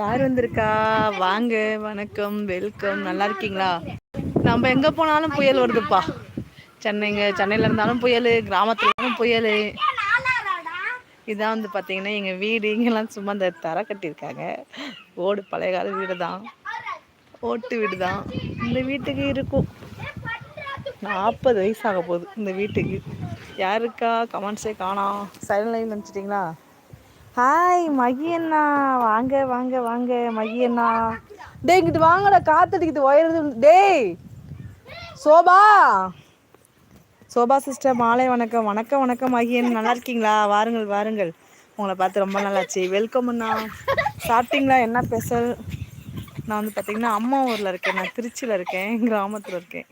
யார் வந்திருக்கா? வாங்க வணக்கம் வெல்கம். நல்லா இருக்கீங்களா? நம்ம எங்க போனாலும் புயல் வருதுப்பா. சென்னைங்க சென்னையில இருந்தாலும் புயல் கிராமத்துல இருந்தாலும் புயல். இதான் வந்து பார்த்தீங்கன்னா எங்கள் வீடு. இங்கெல்லாம் சும்மா இந்த தரை கட்டியிருக்காங்க. ஓடு பழைய கால வீடு தான் ஓட்டு வீடு தான் இந்த வீட்டுக்கு இருக்கும். நாற்பது வயசு ஆக போகுது இந்த வீட்டுக்கு. யாருக்கா கமெண்ட்ஸே காணோம். சைலண்ட் லைன் நினச்சிட்டிங்களா ஹாய் மகி அண்ணா. வாங்க வாங்க வாங்க மகி அண்ணா. டேய் இங்கிட்டு வாங்கடா. காத்தடிக்குது உயருது டேய் சோபா. சோபா சிஸ்டர் மாலை வணக்கம். வணக்கம் வணக்கம் மகியன் நல்லா இருக்கீங்களா? வாருங்கள் வாருங்கள். உங்களை பார்த்து ரொம்ப நல்லாச்சு. வெல்கம் அண்ணா. சாப்பிட்டீங்களா? என்ன ஸ்பெஷல் நான் வந்து பார்த்தீங்கன்னா அம்மா ஊரில் இருக்கேன். நான் திருச்சியில் இருக்கேன். கிராமத்தில் இருக்கேன்.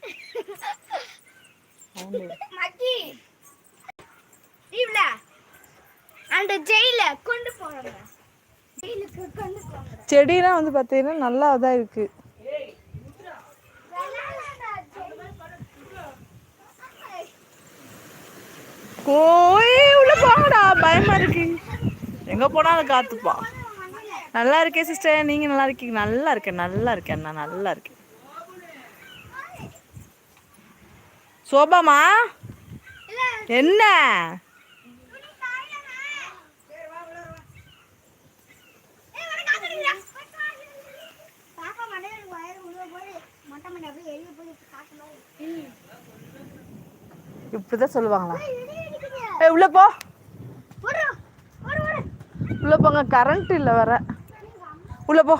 அந்த ஜெயில கொண்டு போறாங்க ஜெயிலுக்கு கொண்டு போறாங்க செடியெலாம் வந்து பார்த்தீங்கன்னா நல்லா இதாக இருக்குது கோய் உள்ள போங்கடா பயமா இருக்கு. எங்க போனாலும் காத்துப்பா. நல்லா இருக்கேன் சிஸ்டர் நீங்க நல்லா இருக்கீங்க. நல்லா இருக்கேன் நல்லா இருக்கேன் நான் நல்லா இருக்கேன். சோபாமா? என்ன? இப்படிதான் சொல்லுவாங்களா? ஏய் உள்ள போ. உள்ள போங்க கரண்ட் இல்லை வர உள்ள போ.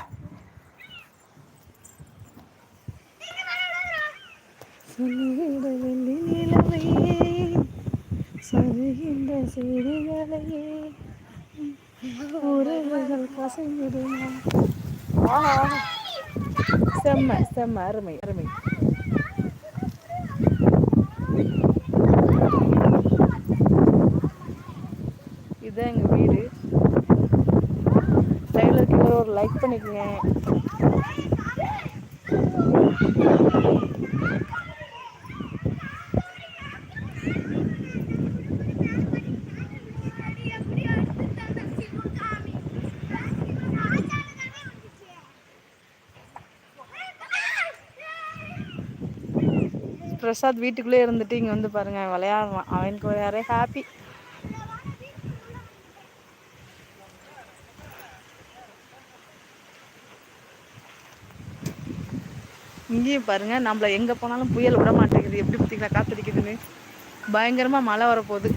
நிலவையே சொல்லுகின்ற செய்திகளையே உறவுகள் ஆஹா செம்ம செம்ம அருமை அருமை இதுதான் எங்கள் வீடு லைவ்ல இருக்கிற ஒரு லைக் பண்ணிக்கோங்க. பிரசாத் வீட்டுக்குள்ளே இருந்துட்டு இங்கே வந்து பாருங்க விளையாடுறான். அவனுக்கு யாரே ஹாப்பி இங்கேயும் பாருங்க நம்மள எங்கே போனாலும் புயல் விட மாட்டேங்குது எப்படி பார்த்தீங்களா காத்தடிக்குதுன்னு. பயங்கரமாக மழை வரப்போகுது.